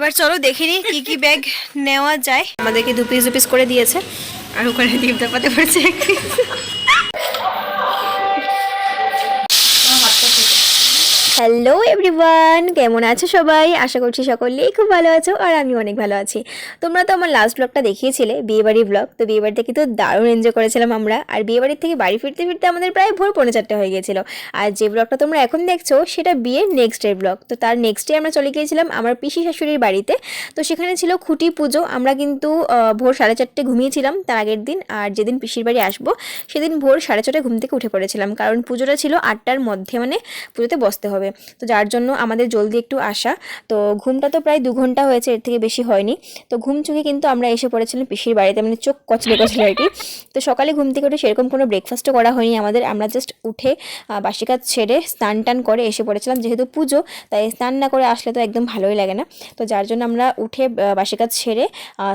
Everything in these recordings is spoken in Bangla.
এবার চলো দেখে নিই কি কি ব্যাগ নেওয়া যায়। আমাদেরকে দু পিস দু পিস করে দিয়েছে। আর ওখানে দীপদা পাতে পড়েছে এক পিস হ্যালো এভরিওয়ান কেমন আছো সবাই? আশা করছি সকলেই খুব ভালো আছো আর আমি অনেক ভালো আছি। তোমরা তো আমার লাস্ট ব্লগটা দেখিয়েছিলে, বিয়েবাড়ি ব্লগ তো বিয়েবাড়ি থেকে তো দারুণ এনজয় করেছিলাম আমরা। আর বিয়েবাড়ির থেকে বাড়ি ফিরতে ফিরতে আমাদের প্রায় ভোর পৌনে চারটে হয়ে গিয়েছিল। আর যে ব্লগটা তোমরা এখন দেখছ, সেটা বিয়ের নেক্সট ডে ব্লগ তো তার নেক্সট ডে আমরা চলে গিয়েছিলাম আমার পিসি শাশুড়ির বাড়িতে। তো সেখানে ছিল খুঁটি পুজো। আমরা কিন্তু ভোর সাড়ে চারটে ঘুমিয়েছিলাম তার আগের দিন। আর যেদিন পিসির বাড়ি আসব, সেদিন ভোর সাড়ে ছটায় ঘুম থেকে উঠে পড়েছিলাম। কারণ পুজোটা ছিল আটটার মধ্যে মানে পুজোতে বসতে হবে। তো যার জন্য আমাদের জলদি একটু আসা। তো ঘুমটা তো প্রায় দু ঘণ্টা হয়েছে, এর থেকে বেশি হয়নি। তো ঘুম চোখে কিন্তু আমরা এসে পড়েছিলাম পিসির বাড়িতে মানে চোখ কচলে কচলে আর কি। তো সকালে ঘুম থেকে উঠে সেরকম কোনো ব্রেকফাস্টও করা হয়নি আমাদের। আমরা জাস্ট উঠে বাসি কাজ ছেড়ে স্নান টান করে এসে পড়েছিলাম। যেহেতু পুজো, তাই স্নান না করে আসলে তো একদম ভালোই লাগে না। তো যার জন্য আমরা উঠে বাসি কাজ ছেড়ে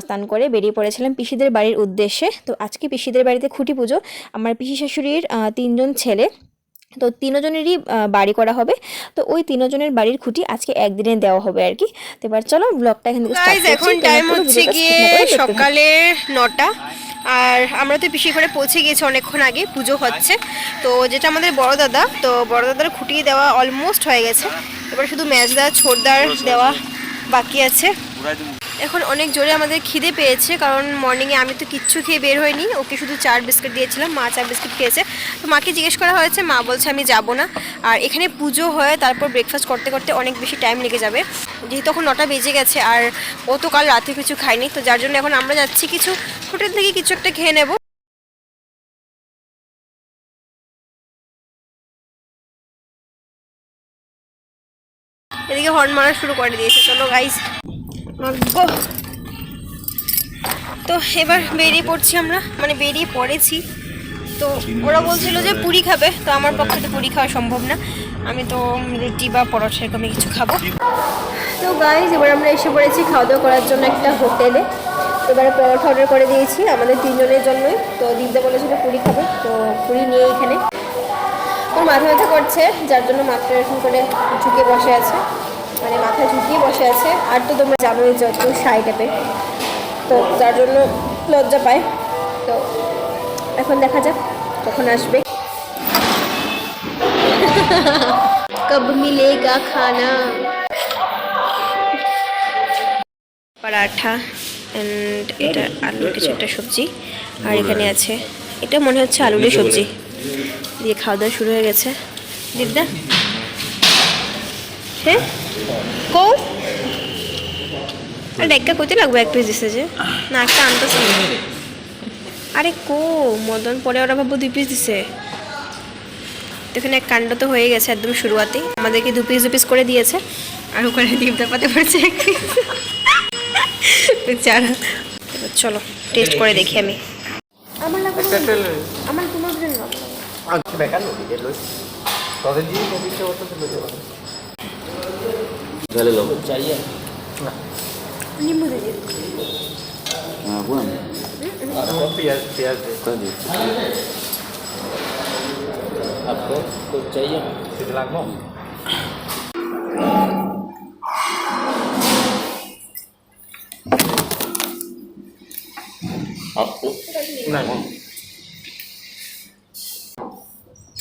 স্নান করে বেরিয়ে পড়েছিলাম পিসিদের বাড়ির উদ্দেশ্যে। তো আজকে পিসিদের বাড়িতে খুঁটি পুজো। আমার পিসি শাশুড়ির তিনজন ছেলে। তো তিনজনেরই বাড়ি করা হবে। তো ওই তিনজনের বাড়ির খুঁটি আজকে একদিনে দেওয়া হবে আর কি। তো এবার চলো ব্লগটা এখান থেকে এখন টাইম হচ্ছে গিয়ে। সকালে নটা। আর আমরা তো পিসি করে পৌঁছে গিয়েছি অনেকক্ষণ আগে পুজো হচ্ছে। তো যেটা আমাদের বড় দাদা তো বড় দাদার খুঁটি দেওয়া অলমোস্ট হয়ে গেছে। এবার শুধু ম্যাচদা ছোটদার দেওয়া বাকি আছে। এখন অনেক জোরে আমাদের খিদে পেয়েছে, কারণ মর্নিংয়ে আমি তো কিচ্ছু খেয়ে বের হইনি। ওকে শুধু চার বিস্কিট দিয়েছিলাম, মা চার বিস্কিট খেয়েছে। তো মাকে জিজ্ঞেস করা হয়েছে, মা বলছে আমি যাব না। আর এখানে পুজো হয়, তারপর ব্রেকফাস্ট করতে করতে অনেক বেশি টাইম লেগে যাবে। যেহেতু তখন নটা বেজে গেছে, আর ও তো কাল রাতে কিছু খায়নি। তো যার জন্য এখন আমরা যাচ্ছি কিছু হোটেল থেকে কিছু একটা খেয়ে নেব। এদিকে হর্ন মারা শুরু করে দিয়েছে। চলো গাইস গো তো এবার বেরিয়ে পড়ছি আমরা মানে বেরিয়ে পড়েছি। তো ওরা বলছিল যে পুরি খাবে, তো আমার পক্ষে তো পুরি খাওয়া সম্ভব না। আমি তো রুটি বা পরোটা এরকমই কিছু খাব। তো গাইজ এবার আমরা এসে পড়েছি খাওয়া দাওয়া করার জন্য একটা হোটেলে। এবারে পরোটা অর্ডার করে দিয়েছি আমাদের তিনজনের জন্যই। তো দিদা বলেছিল পুরি খাবে, তো পুরি নিয়ে এখানে। ওর মাথা ব্যথা করছে, যার জন্য মাথা এরকম করে ঝুঁকে বসে আছে। মানে মাথা ঝুঁকিয়ে বসে আছে। আর তো তোমরা জানোই যত সাই টাইপের তো যার জন্য লজ্জা পায়। তো এখন দেখা যাক কখন আসবে। কব মিলেগা খানা। পরাঠা অ্যান্ড এটা আলুর কিছু একটা সবজি। আর এখানে আছে এটা মনে হচ্ছে আলুরই সবজি। দিয়ে খাওয়া দাওয়া শুরু হয়ে গেছে। দিদা? হ্যাঁ কৌ আর একটা কইতে লাগবে এক পিস দিছে যে। না একটা আনতেছে। আরে কো মদন পরে ওরা ভাববো দুই পিস দিছে। তো এখানে এক কাণ্ড তো হয়ে গেছে একদম শুরুয়াতেই। আমাদেরকে দু পিস দু পিস করে দিয়েছে। আর ওখানে দীপদা পাতে পড়েছে এক পিস বেচারা। এবার চলো টেস্ট করে দেখি আমি। আমার লাগবে। আমার তোমার জন্য। আচ্ছা বেকার নদী গেল তাদের দিয়ে নদীতে ওটা চলে যাবে झाले लोक चाहिए নিম্বু দিয়ে हाँ पूरा পেঁয়াজ পেঁয়াজ দিয়ে कर दीजिए आपको कुछ चाहिए সেটা লাগবো आपको না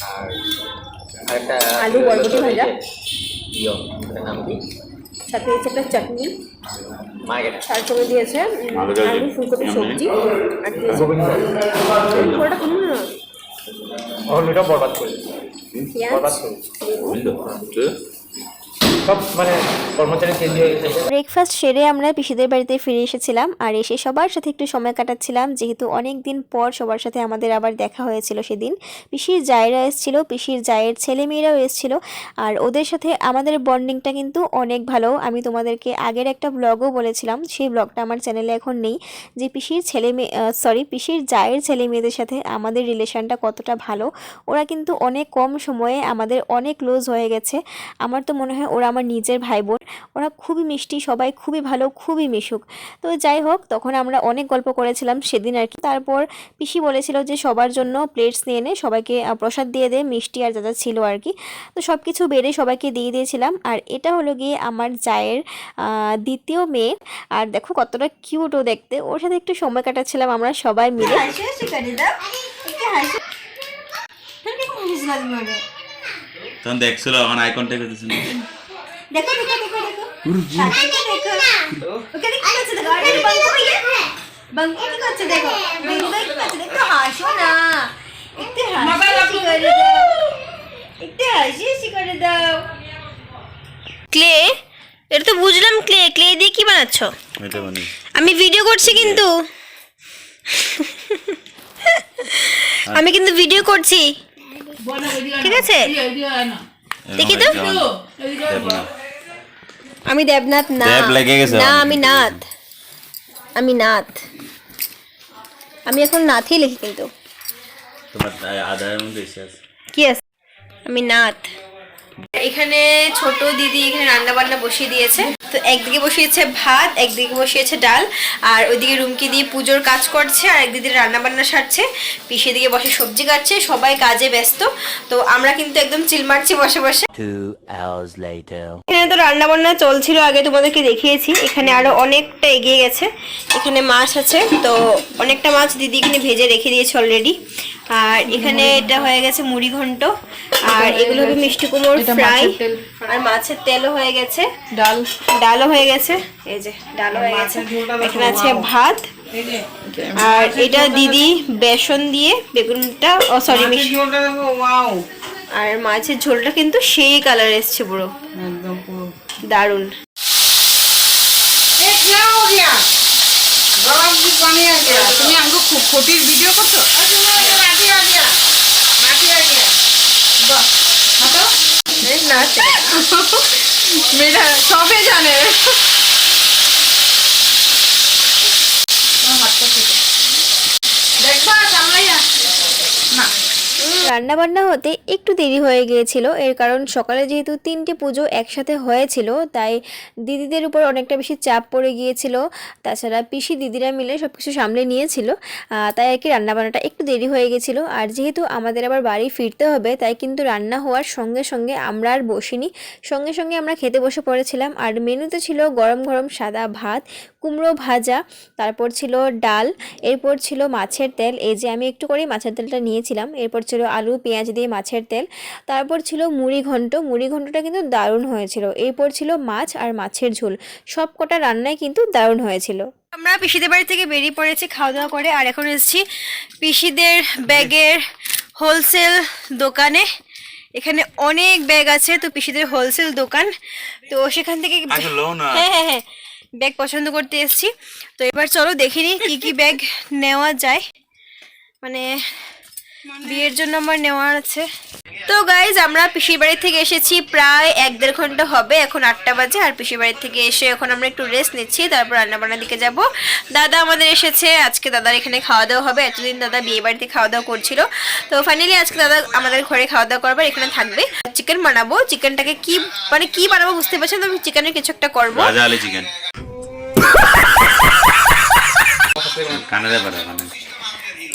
আর একটা আলু বরবটি ভাজা ইয়ো এটার নাম কি সাথে হচ্ছে একটা চাটনি মার্কেট তার সঙ্গে দিয়েছে উম, আলু ভাজা। আলু ফুলকপি সবজি আর দিয়েছে গোবিন্দ পুরোটা কিনুন না অন্যটা বরবাদ করে পেঁয়াজ বরবাদ করে विंडो तो সব মানে কর্মচারী চেঞ্জ হয়ে গেছে। ব্রেকফাস্ট সেরে আমরা পিসিদের বাড়িতে ফিরে এসেছিলাম আর এসে সবার সাথে একটু সময় কাটাচ্ছিলাম, যেহেতু অনেক দিন পর সবার সাথে আমাদের আবার দেখা হয়েছিল সেদিন। পিসির জায়েরা এসেছিল, পিসির জায়ের ছেলে মেয়েরাও এসেছিল আর ওদের সাথে আমাদের বন্ডিংটা কিন্তু অনেক ভালো। আমি তোমাদেরকে আগের একটা ব্লগও বলেছিলাম, সেই ব্লগটা আমার চ্যানেলে এখন নেই, যে পিসির ছেলে মেয়ে সরি পিসির জায়ের ছেলে মেয়েদের সাথে আমাদের রিলেশনটা কতটা ভালো। ওরা কিন্তু অনেক কম সময়ে আমাদের অনেক ক্লোজ হয়ে গেছে। আমার তো মনে হয় ওরা আমার আমার নিজের ভাই বোন ওরা খুবই মিষ্টি সবাই খুবই ভালো খুবই মিশুক। তো যাই হোক তখন আমরা অনেক গল্প করেছিলাম সেদিন আর কি। তারপর পিসি বলেছিল যে সবার জন্য প্লেটস নিয়ে নে সবাইকে প্রসাদ দিয়ে দে মিষ্টি আর যা যা ছিল আর কি। তো সব কিছু বেড়ে সবাইকে দিয়ে দিয়েছিলাম। আর এটা হলো গিয়ে আমার জায়ের দ্বিতীয় মেয়ে। আর দেখো কতটা কিউটও দেখতে। ওর সাথে একটু সময় কাটাচ্ছিলাম আমরা সবাই মিলে? তখন দেখছিল এখন আই কন্ট্যাক্ট করতেছে না দেখো দেখো। দেখো দেখো। সাথে দেখো ওখানে কি করছে দেখো? আরে বাঙ্গু ভাইয়া বাঙ্গু কি করছে? দেখো? বাঙ্গু ভাই কি করছে? একটু হাসো না। একটু হাসি হাসি করে দাও। একটু হাসি হাসি করে দাও। ক্লে এটা তো বুঝলাম ক্লে। ক্লে দিয়ে কি বানাচ্ছ? এটা বানি আমি ভিডিও করছি কিন্তু। আমি কিন্তু ভিডিও করছি। ঠিক আছে? দেখি তো। আমি দেবনাথ না। দেব লেগে গেছে না আমি নাথ। আমি নাথ। আমি এখন নাথই লিখি কিন্তু। তোমার আধারের মধ্যে কি আছে? আমি নাথ। এখানে ছোট দিদি এখানে রান্না বান্না বসিয়ে দিয়েছে। তো একদিকে বসিয়েছে ভাত একদিকে বসিয়েছে ডাল আর ওইদিকে রুমকি দিয়ে পুজোর কাজ করছে আর একদিকে রান্না বান্না সারছে। পিছিয়ে দিকে বসে সবজি কাটছে সবাই কাজে ব্যস্ত। তো আমরা কিন্তু একদম চিল মারছি বসে বসে. এখানে তো রান্না বান্না চলছিল আগে তোমাদেরকে দেখিয়েছি। এখানে আরও অনেকটা এগিয়ে গেছে। এখানে মাছ আছে তো অনেকটা মাছ দিদি এখানে ভেজে রেখে দিয়েছে অলরেডি আর এখানে এটা হয়ে গেছে মুড়ি ঘন্ট। আর এগুলো হবে মিষ্টি কুমোর ফ্রাই। আর মাছের তেলও হয়ে গেছে। ডাল। ডালও হয়ে গেছে। এই যে ডালও হয়ে গেছে। এখানে আছে ভাত। আর এটা দিদি বেসন দিয়ে বেগুনটা ও সরি মিষ্টি আর মাছের ঝোলটা কিন্তু সেই কালার এসছে পুরো। দারুণ। গরম পানি আছে তুমি আমাকে খুব ক্ষতির ভিডিও করছ? মেয়েরা সবে জানে আমার হাতটা থেকে দেখবা সামলাইয়া না রান্না বান্না হতে একটু দেরি হয়ে গিয়েছিল। এর কারণ সকালে যেহেতু তিনটে পুজো একসাথে হয়েছিল, তাই দিদিদের উপর অনেকটা বেশি চাপ পড়ে গিয়েছিল। তাছাড়া পিসি দিদিরা মিলে সব কিছু সামলে নিয়েছিল তাই আর কি রান্নাবান্নাটা একটু দেরি হয়ে গেছিল আর যেহেতু আমাদের আবার বাড়ি ফিরতে হবে, তাই কিন্তু রান্না হওয়ার সঙ্গে সঙ্গে আমরা আর বসিনি। সঙ্গে সঙ্গে আমরা খেতে বসে পড়েছিলাম। আর মেনুতে ছিল গরম গরম সাদা ভাত কুমড়ো ভাজা তারপর ছিল ডাল এরপর ছিল মাছের তেল এই যে আমি একটু করেই মাছের তেলটা নিয়েছিলাম এরপর ছিল আলু পেঁয়াজ দিয়ে মাছের তেল তারপর ছিল মুড়ি ঘন্ট মুড়ি ঘন্টটা কিন্তু দারুণ হয়েছিল এরপর ছিল মাছ আর মাছের ঝোল সব কটা রান্নাই কিন্তু দারুণ হয়েছিল আমরা পিসিদের বাড়ি থেকে বেরিয়ে পড়েছি খাওয়া দাওয়া করে আর এখন এসেছি পিসিদের ব্যাগের হোলসেল দোকানে এখানে অনেক ব্যাগ আছে তো পিসিদের হোলসেল দোকান তো সেখান থেকে। হ্যাঁ হ্যাঁ হ্যাঁ ব্যাগ পছন্দ করতে এসেছি। তো এবার চলো দেখিনি কি কি ব্যাগ নেওয়া যায়। মানে বিয়ের জন্য আমার নেওয়ার আছে। তো গাইজ আমরা পিসির বাড়ি থেকে এসেছি প্রায় এক দেড় ঘণ্টা হবে এখন আটটা বাজে আর পিসির বাড়ি থেকে এসে এখন আমরা একটু রেস্ট নিচ্ছি তারপর রান্নাবান্নার দিকে যাব। দাদা আমাদের এসেছে আজকে দাদার এখানে খাওয়া দাওয়া হবে এতদিন দাদা বিয়ে বাড়িতে খাওয়া দাওয়া করছিল। তো ফাইনালি আজকে দাদা আমাদের ঘরে খাওয়া দাওয়া করবার এখানে থাকবে। চিকেন বানাবো চিকেনটাকে কি মানে কি বানাবো বুঝতে পারছেন তো আমি চিকেনের কিছু একটা করব। রাজা আলি চিকেন মানে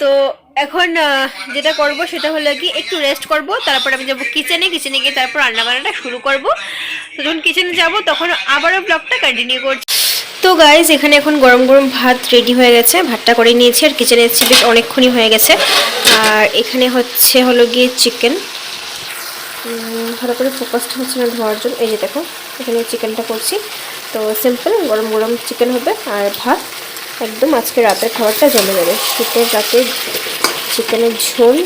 তো এখন যেটা করব সেটা হলো কি, একটু রেস্ট করব, তারপর আমি যাব কিচেনে কিচেনে গিয়ে তারপর রান্না বান্নাটা শুরু করব। তো যখন কিচেনে যাব, তখন আবারও ব্লগটা কন্টিনিউ করছি। তো গাইজ এখানে এখন গরম গরম ভাত রেডি হয়ে গেছে, ভাতটা করে নিয়েছি, আর কিচেনে এসেছি বেশ অনেকক্ষণই হয়ে গেছে। আর এখানে হচ্ছে, হলো গিয়ে চিকেন ভালো করে ফোকাসটা হচ্ছে না ধোয়ার জন্য। এই যে দেখো, এখানে চিকেনটা করছি। তো সিম্পল গরম গরম চিকেন হবে, আর ভাত। একদম আজকে রাতের খাবারটা জমে যাবে। শীতের রাতে চিকেনের ঝোল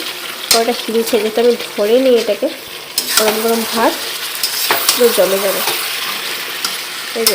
কয়টা হিলছে যেহেতু আমি ধরে নিই এটাকে গরম গরম ভাত, পুরো জমে যাবে। এই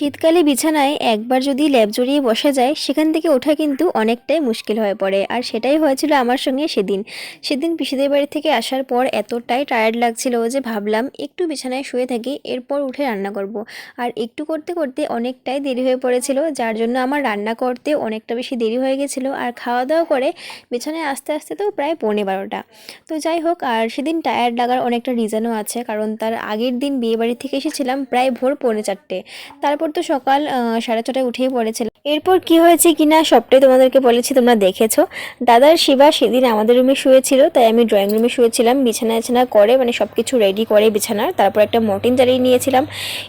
শীতকালে বিছানায় একবার যদি ল্যাব জড়িয়ে বসা যায়, সেখান থেকে ওঠা কিন্তু অনেকটাই মুশকিল হয়ে পড়ে। আর সেটাই হয়েছিল আমার সঙ্গে সেদিন। সেদিন পিসিদের বাড়ি থেকে আসার পর এতটাই টায়ার্ড লাগছিল যে ভাবলাম, একটু বিছানায় শুয়ে থাকি, এরপর উঠে রান্না করব। আর একটু করতে করতে অনেকটাই দেরি হয়ে পড়েছিল, যার জন্য আমার রান্না করতে অনেকটা বেশি দেরি হয়ে গেছিল। আর খাওয়া দাওয়া করে বিছানায় আস্তে আস্তে তো প্রায় পৌনে বারোটা। তো যাই হোক, আর সেদিন টায়ার্ড লাগার অনেকটা রিজনও আছে, কারণ তার আগের দিন বিয়ে বাড়ি থেকে এসেছিলাম প্রায় ভোর পৌনে চারটে। তারপর তো সকাল সাড়ে ছটায় উঠেই পড়েছিলাম এরপর কি হয়েছে কিনা সবটাই তোমাদেরকে বলেছি, তোমরা দেখেছ। দাদার শিবা সেদিন আমাদের রুমে শুয়েছিল, তাই আমি ড্রয়িং রুমে শুয়েছিলাম, বিছানা বিছানা করে মানে সব কিছু রেডি করে বিছানার, তারপর একটা মর্টিন জ্বালিয়ে নিয়েছিলাম।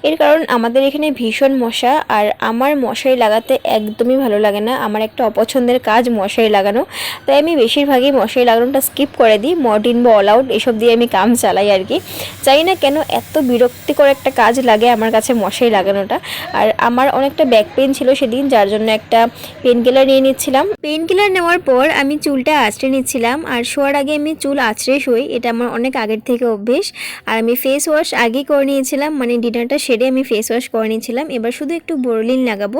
এর কারণ আমাদের এখানে ভীষণ মশা, আর আমার মশারি লাগাতে একদমই ভালো লাগে না। আমার একটা অপছন্দের কাজ মশারি লাগানো। তাই আমি বেশিরভাগই মশারি লাগানোটা স্কিপ করে দিই মর্টিন বা অল আউট এসব দিয়ে আমি কাম চালাই আর কি। জানি না কেন এত বিরক্তিকর একটা কাজ লাগে আমার কাছে মশারি লাগানোটা। আর আমার অনেকটা ব্যাক পেন ছিল সেদিন, যার জন্য একটা পেন কিলার নিয়ে নিচ্ছিলাম। পেন কিলার নেওয়ার পর আমি চুলটা আঁচড়ে নিচ্ছিলাম, আর শোয়ার আগে আমি চুল আঁচড়ে শুই, এটা আমার অনেক আগের থেকে অভ্যেস। আর আমি ফেস ওয়াশ আগে করে নিয়েছিলাম মানে ডিনারটা সেরে আমি ফেস ওয়াশ করে নিয়েছিলাম। এবার শুধু একটু বোরোলিন লাগাবো,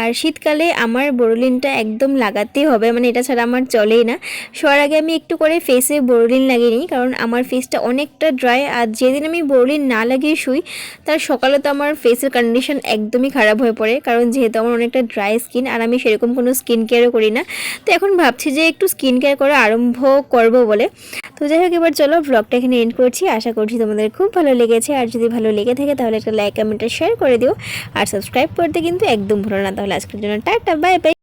আর শীতকালে আমার বোরোলিনটা একদম লাগাতেই হবে মানে এটা ছাড়া আমার চলেই না। শোয়ার আগে আমি একটু করে ফেসে বোরোলিন লাগিয়ে নিই, কারণ আমার ফেসটা অনেকটা ড্রাই আর যেদিন আমি বোরোলিন না লাগিয়ে শুই, তার সকালে তো আমার ফেসের কন্ডিশন একদমই খারাপ হয়ে পড়ে। কারণ যেহেতু আমার অনেকটা ড্রাই স্কিন আর আমি সেরকম কোনো স্কিন কেয়ারও করি না। তো এখন ভাবছি যে একটু স্কিন কেয়ার করা আরম্ভ করব বলে। তো যাই হোক, এবার চলো ব্লগটা এখানে এন্ড করছি। আশা করছি তোমাদের খুব ভালো লেগেছে। আর যদি ভালো লেগে থাকে তাহলে একটা লাইক কমেন্ট শেয়ার করে দিও। আর সাবস্ক্রাইব করতে কিন্তু একদম ভুলো না। তাহলে আজকের জন্য টাটা বাই বাই